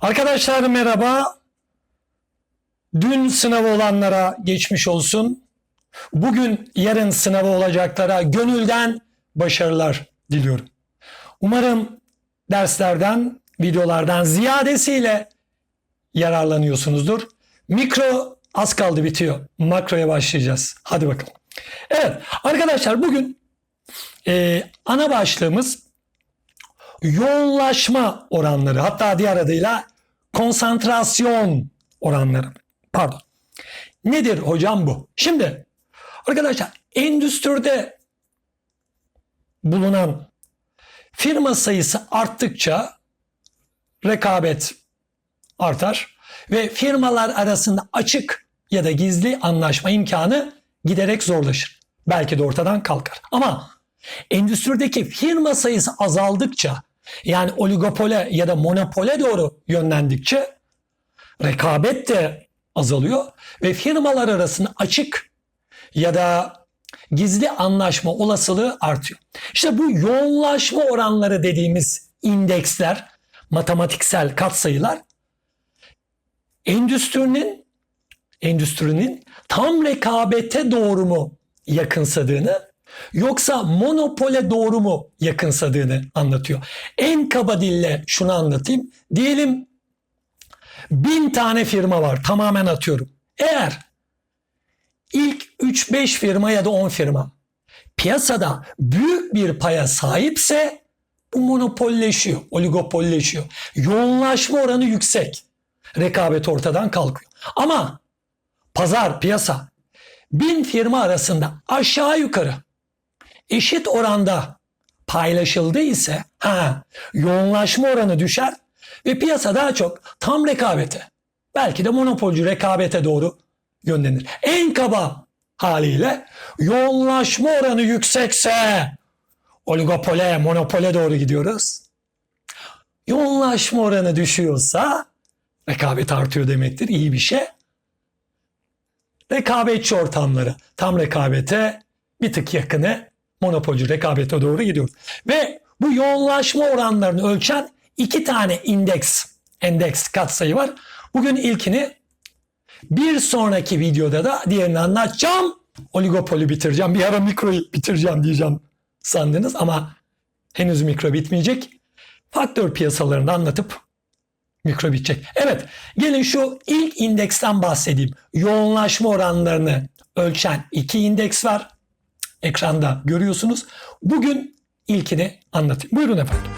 Arkadaşlar merhaba. Dün sınavı olanlara geçmiş olsun. Bugün yarın sınavı olacaklara gönülden başarılar diliyorum. Umarım derslerden, videolardan ziyadesiyle yararlanıyorsunuzdur. Mikro az kaldı bitiyor. Makroya başlayacağız. Hadi bakalım. Evet arkadaşlar bugün e, ana başlığımız yoğunlaşma oranları hatta diğer adıyla konsantrasyon oranları. Pardon. Nedir hocam bu? Şimdi arkadaşlar endüstride bulunan firma sayısı arttıkça rekabet artar ve firmalar arasında açık ya da gizli anlaşma imkanı giderek zorlaşır. Belki de ortadan kalkar. Ama endüstrideki firma sayısı azaldıkça yani oligopole ya da monopole doğru yönlendikçe rekabet de azalıyor ve firmalar arasında açık ya da gizli anlaşma olasılığı artıyor. İşte bu yoğunlaşma oranları dediğimiz indeksler, matematiksel katsayılar endüstrinin endüstrinin tam rekabete doğru mu yakınsadığını yoksa monopole doğru mu yakınsadığını anlatıyor. En kaba dille şunu anlatayım. Diyelim bin tane firma var tamamen atıyorum. Eğer ilk 3-5 firma ya da 10 firma piyasada büyük bir paya sahipse bu monopolleşiyor, oligopolleşiyor. Yoğunlaşma oranı yüksek. Rekabet ortadan kalkıyor. Ama pazar, piyasa bin firma arasında aşağı yukarı eşit oranda paylaşıldı ise ha, yoğunlaşma oranı düşer ve piyasa daha çok tam rekabete belki de monopolcu rekabete doğru yönlenir. En kaba haliyle yoğunlaşma oranı yüksekse oligopole, monopole doğru gidiyoruz. Yoğunlaşma oranı düşüyorsa rekabet artıyor demektir. İyi bir şey. Rekabetçi ortamları tam rekabete bir tık yakını monopolcu rekabete doğru gidiyor. Ve bu yoğunlaşma oranlarını ölçen iki tane indeks, endeks katsayı var. Bugün ilkini bir sonraki videoda da diğerini anlatacağım. Oligopoli bitireceğim. Bir ara mikroyu bitireceğim diyeceğim sandınız ama henüz mikro bitmeyecek. Faktör piyasalarını anlatıp mikro bitecek. Evet gelin şu ilk indeksten bahsedeyim. Yoğunlaşma oranlarını ölçen iki indeks var. Ekranda görüyorsunuz. Bugün ilkini anlatayım. Buyurun efendim.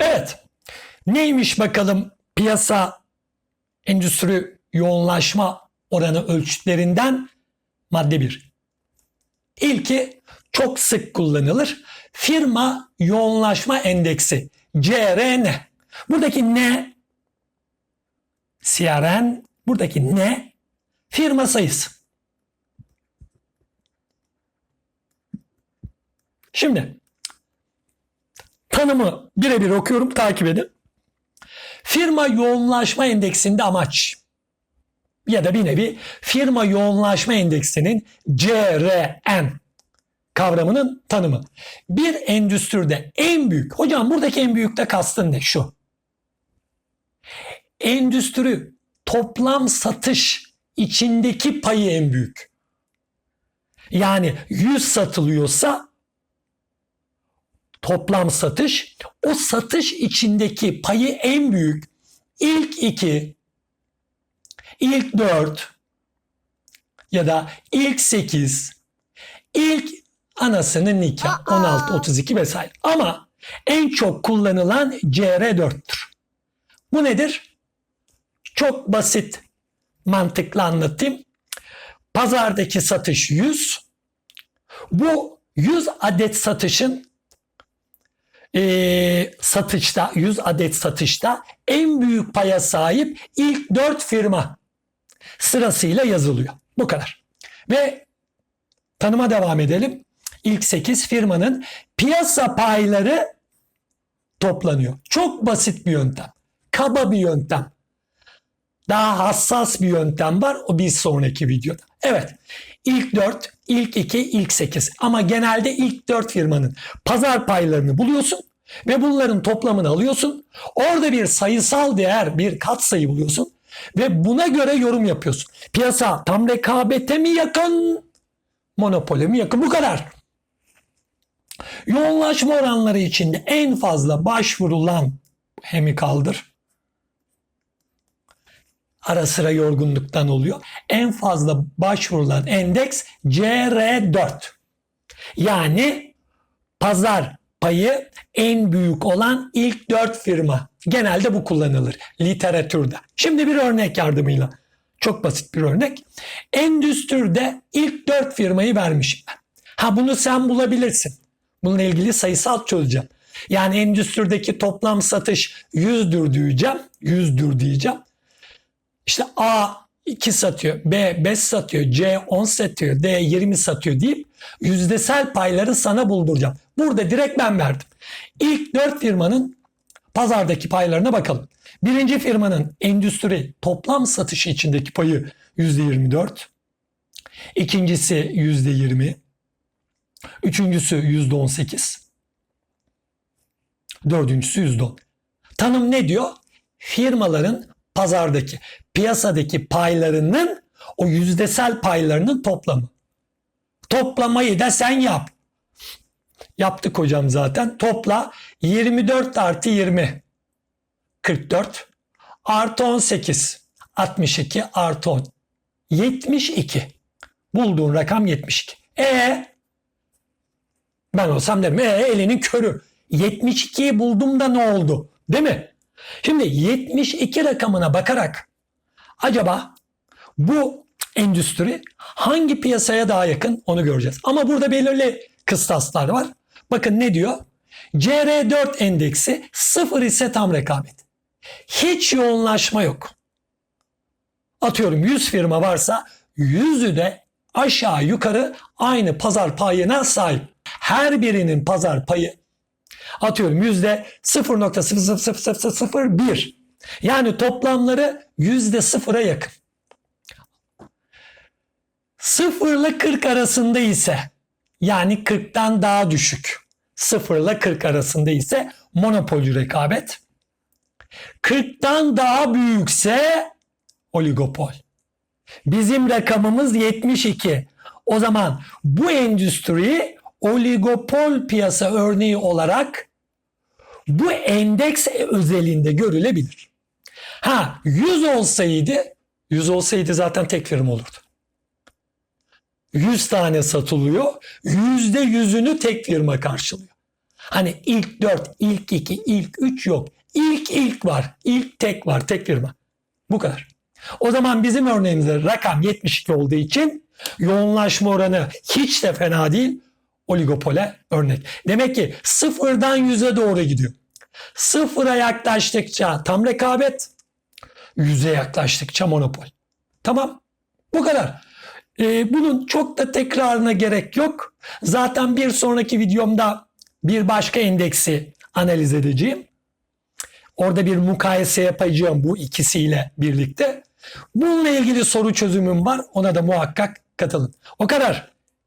Evet. Neymiş bakalım piyasa endüstri yoğunlaşma oranı ölçütlerinden madde 1. İlki çok sık kullanılır. Firma yoğunlaşma endeksi CRN. Buradaki ne? CRN buradaki ne? Firma sayısı. Şimdi tanımı birebir okuyorum takip edin. Firma yoğunlaşma endeksinde amaç ya da bir nevi firma yoğunlaşma endeksinin CRN kavramının tanımı. Bir endüstride en büyük, hocam buradaki en büyükte kastın ne? Şu. Endüstri toplam satış içindeki payı en büyük. Yani 100 satılıyorsa toplam satış o satış içindeki payı en büyük ilk iki ilk 4 ya da ilk 8 ilk anasının nikah 16 32 vesaire. Ama en çok kullanılan CR4'tür. Bu nedir? Çok basit mantıklı anlatayım. Pazardaki satış 100. Bu 100 adet satışın e, satışta 100 adet satışta en büyük paya sahip ilk 4 firma sırasıyla yazılıyor. Bu kadar. Ve tanıma devam edelim. İlk 8 firmanın piyasa payları toplanıyor. Çok basit bir yöntem. Kaba bir yöntem. Daha hassas bir yöntem var. O bir sonraki videoda. Evet. ilk 4, ilk 2, ilk 8 ama genelde ilk 4 firmanın pazar paylarını buluyorsun ve bunların toplamını alıyorsun. Orada bir sayısal değer, bir katsayı buluyorsun ve buna göre yorum yapıyorsun. Piyasa tam rekabete mi yakın, monopole mi yakın? Bu kadar. Yoğunlaşma oranları içinde en fazla başvurulan hemikaldır. Ara sıra yorgunluktan oluyor. En fazla başvurulan endeks CR4. Yani pazar payı en büyük olan ilk 4 firma. Genelde bu kullanılır literatürde. Şimdi bir örnek yardımıyla. Çok basit bir örnek. Endüstride ilk 4 firmayı vermişim ben. Ha bunu sen bulabilirsin. Bununla ilgili sayısal çözeceğim. Yani endüstrideki toplam satış 100'dür diyeceğim. 100'dür diyeceğim. İşte A 2 satıyor, B 5 satıyor, C 10 satıyor, D 20 satıyor deyip yüzdesel payları sana bulduracağım. Burada direkt ben verdim. İlk 4 firmanın pazardaki paylarına bakalım. Birinci firmanın endüstri toplam satışı içindeki payı %24. İkincisi %20. Üçüncüsü %18. Dördüncüsü %10. Tanım ne diyor? Firmaların pazardaki, piyasadaki paylarının o yüzdesel paylarının toplamı. Toplamayı da sen yap. Yaptık hocam zaten. Topla 24 artı 20 44 artı 18 62 artı 10 72. Bulduğun rakam 72. E ben olsam derim e elinin körü. 72'yi buldum da ne oldu? Değil mi? Şimdi 72 rakamına bakarak acaba bu endüstri hangi piyasaya daha yakın onu göreceğiz. Ama burada belirli kıstaslar var. Bakın ne diyor? CR4 endeksi 0 ise tam rekabet. Hiç yoğunlaşma yok. Atıyorum 100 firma varsa 100'ü de aşağı yukarı aynı pazar payına sahip. Her birinin pazar payı atıyorum yüzde 0.00001. Yani toplamları yüzde sıfıra yakın. 0 ile 40 arasında ise yani 40'tan daha düşük. 0 ile 40 arasında ise monopolcü rekabet. 40'tan daha büyükse oligopol. Bizim rakamımız 72. O zaman bu endüstriyi oligopol piyasa örneği olarak bu endeks özelinde görülebilir. Ha 100 olsaydı 100 olsaydı zaten tek firma olurdu. 100 tane satılıyor. Yüzde yüzünü tek firma karşılıyor. Hani ilk 4, ilk 2, ilk 3 yok. İlk ilk var. İlk tek var. Tek firma. Bu kadar. O zaman bizim örneğimizde rakam 72 olduğu için yoğunlaşma oranı hiç de fena değil. Oligopole örnek. Demek ki sıfırdan yüze doğru gidiyor. Sıfıra yaklaştıkça tam rekabet, yüze yaklaştıkça monopol. Tamam. Bu kadar. Ee, bunun çok da tekrarına gerek yok. Zaten bir sonraki videomda bir başka endeksi analiz edeceğim. Orada bir mukayese yapacağım bu ikisiyle birlikte. Bununla ilgili soru çözümüm var. Ona da muhakkak katılın. O kadar.